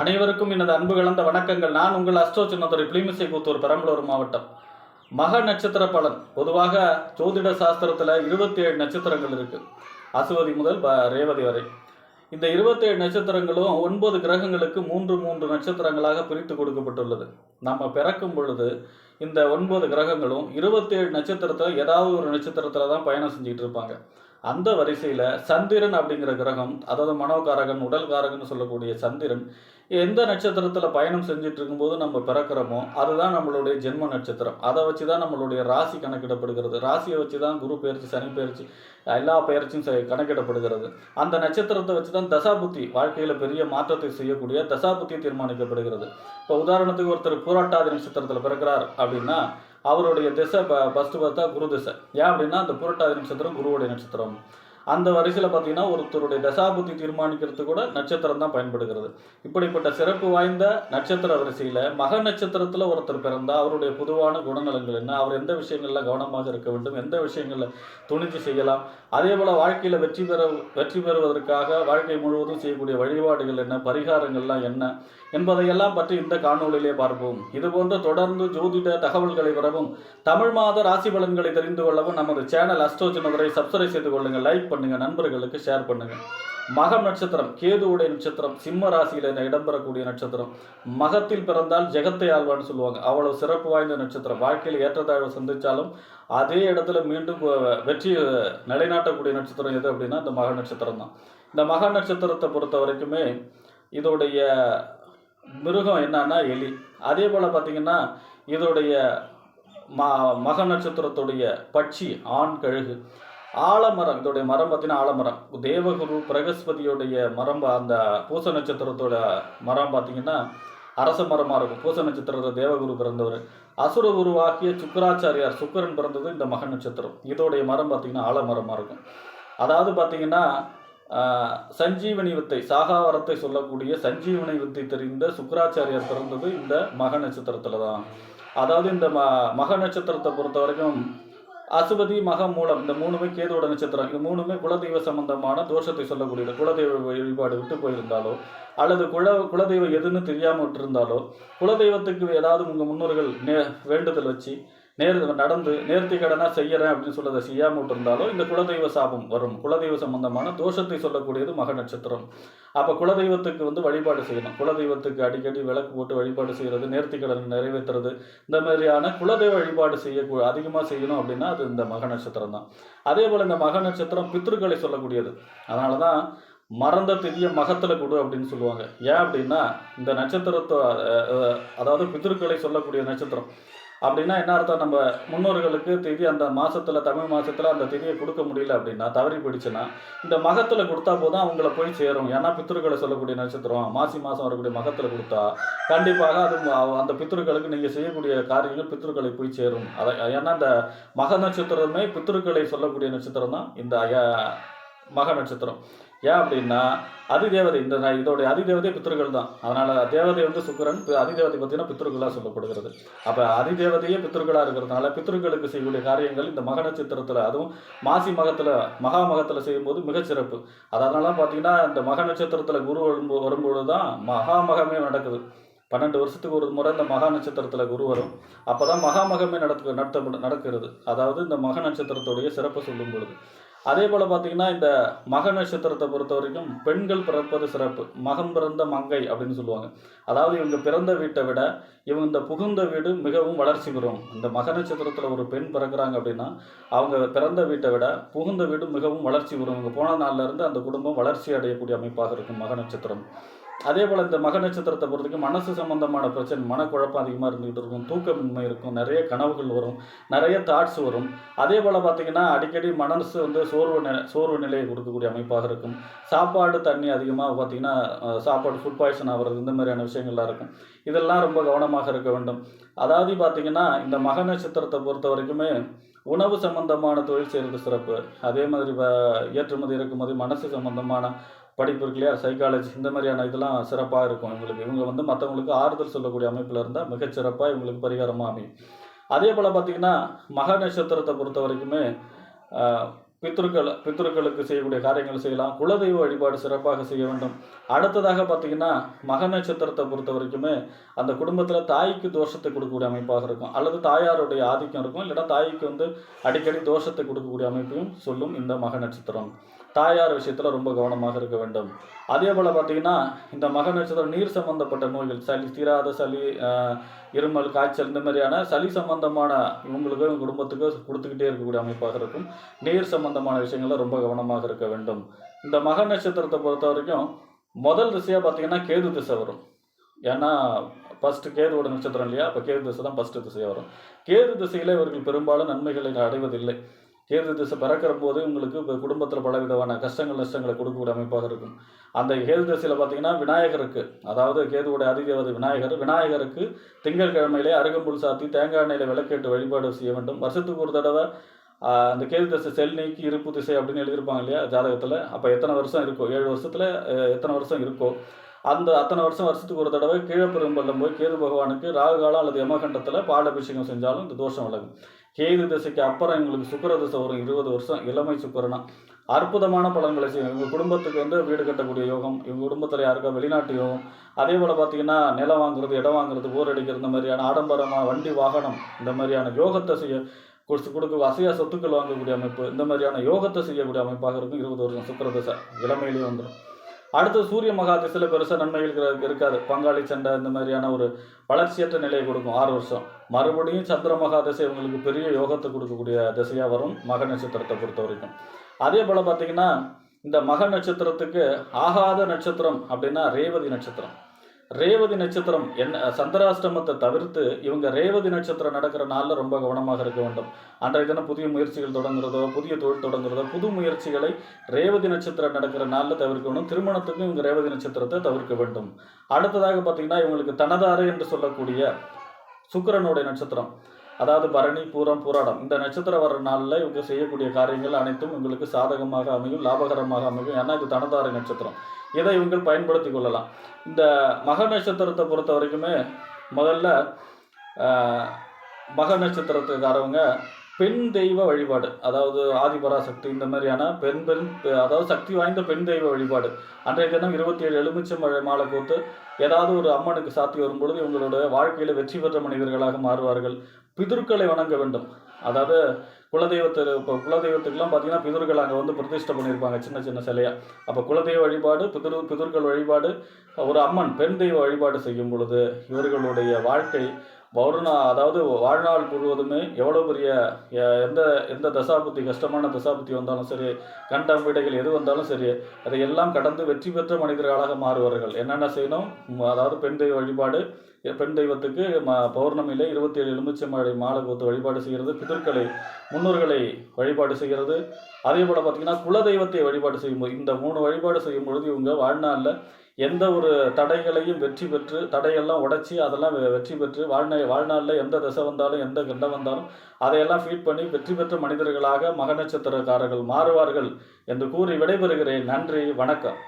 அனைவருக்கும் எனது அன்பு கலந்த வணக்கங்கள். நான் உங்கள் அஸ்ட்ரோ சின்னத்துறை பிளிமிசை புத்தூர் பெரம்பலூர் மாவட்டம். மக நட்சத்திர பலன். பொதுவாக ஜோதிட சாஸ்திரத்தில் இருபத்தி ஏழு நட்சத்திரங்கள் இருக்குது அசுவதி முதல் ப ரேவதி வரை. இந்த இருபத்தேழு நட்சத்திரங்களும் ஒன்பது கிரகங்களுக்கு மூன்று மூன்று நட்சத்திரங்களாக பிரித்து கொடுக்கப்பட்டுள்ளது. நம்ம பிறக்கும் பொழுது இந்த ஒன்பது கிரகங்களும் இருபத்தேழு நட்சத்திரத்தில் ஏதாவது ஒரு நட்சத்திரத்தில் தான் பயணம் செஞ்சுட்டு இருப்பாங்க. அந்த வரிசையில் சந்திரன் அப்படிங்கிற கிரகம் அதாவது மனோகாரகன் உடல்காரகன் சொல்லக்கூடிய சந்திரன் எந்த நட்சத்திரத்தில் பயணம் செஞ்சுட்டு இருக்கும்போது நம்ம பிறக்கிறோமோ அதுதான் நம்மளுடைய ஜென்ம நட்சத்திரம். அதை வச்சு தான் நம்மளுடைய ராசி கணக்கிடப்படுகிறது. ராசியை வச்சு தான் குரு பயிற்சி சனி பயிற்சி எல்லா பயிற்சியும் கணக்கிடப்படுகிறது. அந்த நட்சத்திரத்தை வச்சு தான் தசாபுத்தி வாழ்க்கையில் பெரிய மாற்றத்தை செய்யக்கூடிய தசாபுத்தி தீர்மானிக்கப்படுகிறது. இப்போ உதாரணத்துக்கு ஒருத்தர் பூராட்டாதி நட்சத்திரத்தில் பிறக்கிறார் அப்படின்னா அவருடைய திசை ஃபஸ்ட்டு பார்த்தா குரு திசை. ஏன் அப்படின்னா அந்த புரட்டாதி நட்சத்திரம் குருவுடைய நட்சத்திரம். அந்த வரிசையில் பார்த்தீங்கன்னா ஒருத்தருடைய தசாபுத்தி தீர்மானிக்கிறதுக்கு கூட நட்சத்திரம் தான் பயன்படுகிறது. இப்படிப்பட்ட சிறப்பு வாய்ந்த நட்சத்திர வரிசையில் மக நட்சத்திரத்தில் ஒருத்தர் பிறந்தால் அவருடைய பொதுவான குணநலங்கள் என்ன? அவர் எந்த விஷயங்களில் கவனமாக இருக்க வேண்டும்? எந்த விஷயங்களில் துணிஞ்சு செய்யலாம்? அதே போல் வாழ்க்கையில் வெற்றி பெற வெற்றி பெறுவதற்காக வாழ்க்கை முழுவதும் செய்யக்கூடிய வழிபாடுகள் என்ன? பரிகாரங்கள்லாம் என்ன? என்பதையெல்லாம் பற்றி இந்த காணொளியிலே பார்ப்போம். இதுபோன்று தொடர்ந்து ஜோதிட தகவல்களை பெறவும் தமிழ் மாத ராசி பலன்களை தெரிந்து கொள்ளவும் நமது சேனல் அஸ்ட்ரோ சப்ஸ்கிரைப் செய்து கொள்ளுங்க லைக் பண்ணுங்க நண்பர்களுக்கு ஷேர் பண்ணுங்க. மகம் நட்சத்திரம் கேதுவுடைய நட்சத்திரம் சிம்ம ராசியில் இடம்பெறக்கூடிய நட்சத்திரம். மகத்தில் பிறந்தால் ஜெகத்தை ஆழ்வான்னு சொல்லுவாங்க. அவ்வளவு சிறப்பு வாய்ந்த நட்சத்திரம். வாழ்க்கையில் ஏற்றத்தாழ்வு சந்தித்தாலும் அதே இடத்துல மீண்டும் வெற்றி நிலைநாட்டக்கூடிய நட்சத்திரம் எது அப்படின்னா இந்த மக நட்சத்திரம் தான். இந்த மக நட்சத்திரத்தை பொறுத்த வரைக்குமே இதோடைய மிருகம் என்னன்னா எலி. அதே போல் பார்த்தீங்கன்னா இதோடைய ம மக நட்சத்திரத்துடைய பட்சி ஆண் கழுகு. ஆலமரம் இதோடைய மரம் பார்த்தீங்கன்னா ஆலமரம். தேவகுரு பிரகஸ்பதியுடைய மரம் அந்த பூச நட்சத்திரத்தோட மரம் பார்த்தீங்கன்னா அரச மரமாக இருக்கும். பூச நட்சத்திரத்தில் தேவகுரு பிறந்தவர். அசுர குருவாகிய சுக்கராச்சாரியார் சுக்கரன் பிறந்தது இந்த மக நட்சத்திரம். இதோடைய மரம் பார்த்தீங்கன்னா ஆலமரமாக இருக்கும். அதாவது பார்த்தீங்கன்னா சஞ்சீவனி வித்தை சாகாவரத்தை சொல்லக்கூடிய சஞ்சீவனி வித்தை தெரிந்த சுக்கராச்சாரியர் பிறந்தது இந்த மக நட்சத்திரத்தில் தான் அதாவது இந்த ம மக நட்சத்திரத்தை பொறுத்த வரைக்கும் அசுபதி மக மூலம் இந்த மூணுமே கேதுவோட நட்சத்திரம். இது மூணுமே குலதெய்வ சம்பந்தமான தோஷத்தை சொல்லக்கூடியது. குலதெய்வ வழிபாடு விட்டு போயிருந்தாலோ அல்லது குல குலதெய்வம் எதுன்னு தெரியாமல் விட்டுருந்தாலோ குலதெய்வத்துக்கு ஏதாவது உங்கள் முன்னோர்கள் நே வேண்டுதல் வச்சு நேர் நடந்து நேர்த்தி கடனாக செய்யறேன் அப்படின்னு சொல்லதை செய்யாமல் விட்டுருந்தாலும் இந்த குலதெய்வ சாபம் வரும். குலதெய்வ சம்பந்தமான தோஷத்தை சொல்லக்கூடியது மக நட்சத்திரம். அப்போ குலதெய்வத்துக்கு வந்து வழிபாடு செய்யணும். குலதெய்வத்துக்கு அடிக்கடி விளக்கு போட்டு வழிபாடு செய்கிறது நேர்த்தி கடன் நிறைவேற்றுறது. இந்த மாதிரியான குலதெய்வ வழிபாடு செய்ய அதிகமாக செய்யணும் அப்படின்னா அது இந்த மக நட்சத்திரம் தான். அதே போல் இந்த மக நட்சத்திரம் பித்ருக்களை சொல்லக்கூடியது. அதனால தான் மறந்த திதிய மகத்தில் கொடு அப்படின்னு சொல்லுவாங்க. ஏன் அப்படின்னா இந்த நட்சத்திரத்தை அதாவது பித்ருக்களை சொல்லக்கூடிய நட்சத்திரம். அப்படின்னா என்ன அர்த்தம்? நம்ம முன்னோர்களுக்கு திதி அந்த மாதத்தில் தமிழ் மாதத்தில் அந்த திதியை கொடுக்க முடியல அப்படின்னா தவறி போயிடுச்சுன்னா இந்த மகத்தில் கொடுத்தா போதும் அவங்கள போய் சேரும். ஏன்னா பித்ருக்களை சொல்லக்கூடிய நட்சத்திரம் மாசி மாதம் வரக்கூடிய மகத்தில் கொடுத்தா கண்டிப்பாக அது அந்த பித்ருக்களுக்கு நீங்கள் செய்யக்கூடிய காரியங்கள் பித்ருக்களை போய் சேரும். அதை ஏன்னா அந்த மக நட்சத்திரமே பித்ருக்களை சொல்லக்கூடிய நட்சத்திரம் தான் இந்த மக நட்சத்திரம். ஏன் அப்படின்னா அதிதேவதை இந்த இதோடைய அதிதேவதை பித்ருக்கள் தான். அதனால தேவதை வந்து சுக்கரன் அதிதேவதை பார்த்தீங்கன்னா பித்ருக்களாக சொல்லப்படுகிறது. அப்போ அதிதேவதையே பித்ருக்களாக இருக்கிறதுனால பித்ருக்களுக்கு செய்யக்கூடிய காரியங்கள் இந்த மக நட்சத்திரத்தில் அதுவும் மாசி மகத்தில் மகா மகத்தில் செய்யும்போது மிகச்சிறப்பு அதனால பார்த்தீங்கன்னா இந்த மக நட்சத்திரத்தில் குரு வரும்போ வரும்பொழுது தான் மகா மகமே நடக்குது. பன்னெண்டு வருஷத்துக்கு ஒரு முறை இந்த மகா நட்சத்திரத்தில் குரு வரும். அப்போ தான் மகாமகமே நடத்து நடத்த நடக்கிறது. அதாவது இந்த மக நட்சத்திரத்துடைய சிறப்பு சொல்லும் பொழுது. அதே போல் பார்த்தீங்கன்னா இந்த மக நட்சத்திரத்தை பொறுத்த வரைக்கும் பெண்கள் பிறப்பது சிறப்பு. மகம் பிறந்த மங்கை அப்படின்னு சொல்லுவாங்க. அதாவது இவங்க பிறந்த வீட்டை விட இவங்க இந்த புகுந்த வீடு மிகவும் வளர்ச்சி பெறும். இந்த மக நட்சத்திரத்தில் ஒரு பெண் பிறக்கிறாங்க அப்படின்னா அவங்க பிறந்த வீட்டை விட புகுந்த வீடு மிகவும் வளர்ச்சி பெறும். இவங்க போன நாளில் இருந்து அந்த குடும்பம் வளர்ச்சி அடையக்கூடிய அமைப்பாக இருக்கும் மக நட்சத்திரம். அதே போல் இந்த மக நட்சத்திரத்தை பொறுத்தவரைக்கும் மனசு சம்பந்தமான பிரச்சனை மனக்குழப்பம் அதிகமாக இருந்துகிட்டு இருக்கும் தூக்கமின்மை இருக்கும் நிறைய கனவுகள் வரும் நிறைய தாட்ஸ் வரும். அதே போல் பார்த்திங்கன்னா அடிக்கடி மனசு வந்து சோர்வு நிலை சோர்வு நிலையை கொடுக்கக்கூடிய அமைப்பாக இருக்கும். சாப்பாடு தண்ணி அதிகமாக பார்த்தீங்கன்னா சாப்பாடு ஃபுட் பாய்சன் ஆகிறது இந்த மாதிரியான விஷயங்கள்லாம் இருக்கும். இதெல்லாம் ரொம்ப கவனமாக இருக்க வேண்டும். அதாவது பார்த்திங்கன்னா இந்த மக நட்சத்திரத்தை பொறுத்த வரைக்குமே உணவு சம்பந்தமான தொழில் செய்கிறது சிறப்பு. அதே மாதிரி ஏற்றுமதி இறக்குமதி மனசு சம்பந்தமான படிப்பு இருக்கு இல்லையா? சைக்காலஜி இந்த மாதிரியான இதெல்லாம் சிறப்பாக இருக்கும் இவங்களுக்கு இவங்க வந்து மற்றவங்களுக்கு ஆறுதல் சொல்லக்கூடிய அமைப்பில் இருந்தால் மிகச்சிறப்பாக இவங்களுக்கு பரிகாரமாக அமையும். அதே போல் பார்த்தீங்கன்னா மக நட்சத்திரத்தை பொறுத்த வரைக்குமே பித்ருக்கள் பித்ருக்களுக்கு செய்யக்கூடிய காரியங்கள் செய்யலாம். குலதெய்வ வழிபாடு சிறப்பாக செய்ய வேண்டும். அடுத்ததாக பார்த்தீங்கன்னா மக நட்சத்திரத்தை பொறுத்த வரைக்குமே அந்த குடும்பத்தில் தாய்க்கு தோஷத்தை கொடுக்கக்கூடிய அமைப்பாக இருக்கும். அல்லது தாயாருடைய ஆதிக்கம் இருக்கும். இல்லைன்னா தாய்க்கு வந்து அடிக்கடி தோஷத்தை கொடுக்கக்கூடிய அமைப்பையும் சொல்லும் இந்த மக நட்சத்திரம். தாயார் விஷயத்தில் ரொம்ப கவனமாக இருக்க வேண்டும். அதே போல் பார்த்தீங்கன்னா இந்த மக நட்சத்திரம் நீர் சம்பந்தப்பட்ட நோய்கள் சளி தீராத சளி இருமல் காய்ச்சல் இந்த மாதிரியான சளி சம்பந்தமான உங்களுக்கு இவங்க குடும்பத்துக்கு கொடுத்துக்கிட்டே இருக்கக்கூடிய அமைப்பாக இருக்கும். நீர் சம்பந்தமான விஷயங்கள்ல ரொம்ப கவனமாக இருக்க வேண்டும். இந்த மக நட்சத்திரத்தை பொறுத்த வரைக்கும் முதல் திசையாக பார்த்தீங்கன்னா கேது திசை வரும். ஏன்னா ஃபஸ்ட்டு கேதுவோட நட்சத்திரம் இல்லையா? அப்போ கேது திசை தான் ஃபஸ்ட்டு திசையாக வரும். கேது திசையில் இவர்கள் பெரும்பாலும் நன்மைகளை அடைவதில்லை. கேது திசை பிறக்கிற போது உங்களுக்கு இப்போ குடும்பத்தில் பலவிதமான கஷ்டங்கள் நஷ்டங்களை கொடுக்கக்கூடிய அமைப்பாக இருக்கும். அந்த கேது திசையில் பார்த்தீங்கன்னா விநாயகருக்கு அதாவது கேதுவோட அதிதேவதை விநாயகர் விநாயகருக்கு திங்கட்கிழமையிலே அருகம்புல் சாத்தி தேங்காய் எண்ணெயில் விளக்கேட்டு வழிபாடு செய்ய வேண்டும். வருஷத்துக்கு ஒரு தடவை அந்த கேது திசை செல் நீக்கி இருப்பு திசை அப்படின்னு எழுதியிருப்பாங்க இல்லையா ஜாதகத்தில். அப்போ எத்தனை வருஷம் இருக்கோ? ஏழு வருஷத்தில் எத்தனை வருஷம் இருக்கோ? அந்த அத்தனை வருஷம் வருஷத்துக்கு ஒரு தடவை கீழப்பெரும்பள்ளம் போய் கேது பகவானுக்கு ராகு காலம் அல்லது யமகண்டத்தில் பாலபிஷேகம் செஞ்சாலும் இந்த தோஷம் விலகும். கேது திசைக்கு அப்புறம் எங்களுக்கு சுக்கிர திசை வரும் இருபது வருஷம் இளமை சுக்கரனா. அற்புதமான பலன்களை செய்யும். இவங்க குடும்பத்துக்கு வந்து வீடு கட்டக்கூடிய யோகம் இவங்க குடும்பத்தில் யாருக்கா வெளிநாட்டு யோகம் அதே போல் பார்த்தீங்கன்னா நிலம் வாங்குறது இடம் வாங்குறது போர் அடிக்கிறது இந்த மாதிரியான ஆடம்பரமாக வண்டி வாகனம் இந்த மாதிரியான யோகத்தை செய்ய கொடுத்து கொடுக்க வசையாக சொத்துக்கள் வாங்கக்கூடிய அமைப்பு இந்த மாதிரியான யோகத்தை செய்யக்கூடிய அமைப்பாக இருக்கும் இருபது வருஷம் சுக்கர திசை. இளமையிலேயே வந்துடும் அடுத்து சூரிய மகா திசையில் பெருசாக நன்மைகள் இருக்காது. பங்காளி சண்டை இந்த மாதிரியான ஒரு வளர்ச்சியற்ற நிலையை கொடுக்கும் ஆறு வருஷம். மறுபடியும் சந்திர மகா திசை உங்களுக்கு பெரிய யோகத்தை கொடுக்கக்கூடிய திசையாக வரும் மக நட்சத்திரத்தை பொறுத்த வரைக்கும். அதே போல் பார்த்தீங்கன்னா இந்த மக நட்சத்திரத்துக்கு ஆகாத நட்சத்திரம் அப்படின்னா ரேவதி நட்சத்திரம். ரேவதி நட்சத்திரம் என்ன சந்திராஷ்டமத்தை தவிர்த்து இவங்க ரேவதி நட்சத்திரம் நடக்கிற நாளில் ரொம்ப கவனமாக இருக்க வேண்டும். அன்றைய தினம் புதிய முயற்சிகள் தொடங்குறதோ புதிய தொழில் தொடங்குறதோ புது முயற்சிகளை ரேவதி நட்சத்திரம் நடக்கிற நாளில் தவிர்க்கணும். திருமணத்துக்கும் இவங்க ரேவதி நட்சத்திரத்தை தவிர்க்க வேண்டும். அடுத்ததாக பார்த்தீங்கன்னா இவங்களுக்கு தனதாறு என்று சொல்லக்கூடிய சுக்கிரனுடைய நட்சத்திரம். அதாவது பரணி பூரம் பூராடம். இந்த நட்சத்திரம் வர்ற நாளில் இவங்க செய்யக்கூடிய காரியங்கள் அனைத்தும் உங்களுக்கு சாதகமாக அமையும் லாபகரமாக அமையும். ஏன்னா இது தனதாரை நட்சத்திரம். இதை இவங்கள் பயன்படுத்தி கொள்ளலாம். இந்த மக நட்சத்திரத்தை பொறுத்த வரைக்குமே முதல்ல மக நட்சத்திரத்துக்காரவங்க பெண் தெய்வ வழிபாடு அதாவது ஆதிபராசக்தி இந்த மாதிரியான பெண் பெண் அதாவது சக்தி வாய்ந்த பெண் தெய்வ வழிபாடு. அன்றைய தினம் இருபத்தி ஏழு எலுமிச்சை மழை மாலை கோத்து ஏதாவது ஒரு அம்மனுக்கு சாத்தி வரும்பொழுது இவங்களுடைய வாழ்க்கையில் வெற்றி பெற்ற மனிதர்களாக மாறுவார்கள். பிதுர்களை வணங்க வேண்டும். அதாவது குலதெய்வத்தை இப்போ குலதெய்வத்துக்குலாம் பார்த்தீங்கன்னா பிதர்கள் அங்கே வந்து பிரதிஷ்டை பண்ணியிருப்பாங்க சின்ன சின்ன சிலையா. அப்போ குலதெய்வ வழிபாடு பிதர் பிதுர்கள் வழிபாடு ஒரு அம்மன் பெண் தெய்வ வழிபாடு செய்யும் பொழுது இவர்களுடைய வாழ்க்கை வருணா அதாவது வாழ்நாள் முழுவதுமே எவ்வளோ பெரிய எந்த எந்த தசாபுத்தி கஷ்டமான தசாபுத்தி வந்தாலும் சரி கண்டம் விடைகள் எது வந்தாலும் சரி அதை எல்லாம் கடந்து வெற்றி பெற்ற மனிதர்களாக மாறுவார்கள். என்னென்ன செய்யணும்? அதாவது பெண் தெய்வ வழிபாடு பெண் தெய்வத்துக்கு ம பௌர்ணமியில் இருபத்தி ஏழு எலுமிச்சை மாலை கோத்து வழிபாடு செய்கிறது பிதற்களை முன்னோர்களை வழிபாடு செய்கிறது. அதே போல் பார்த்தீங்கன்னா குலதெய்வத்தை வழிபாடு செய்யும்போது இந்த மூணு வழிபாடு செய்யும் பொழுது இவங்க வாழ்நாளில் எந்த ஒரு தடைகளையும் வெற்றி பெற்று தடையெல்லாம் உடைச்சி அதெல்லாம் வெ- வெற்றி பெற்று வாழ்நாள் வாழ்நாளில் எந்த திசை வந்தாலும் எந்த கண்டம் வந்தாலும் அதையெல்லாம் ஃபீட் பண்ணி வெற்றி பெற்ற மனிதர்களாக மக நட்சத்திரக்காரர்கள் மாறுவார்கள் என்று கூறி விடைபெறுகிறேன். நன்றி வணக்கம்.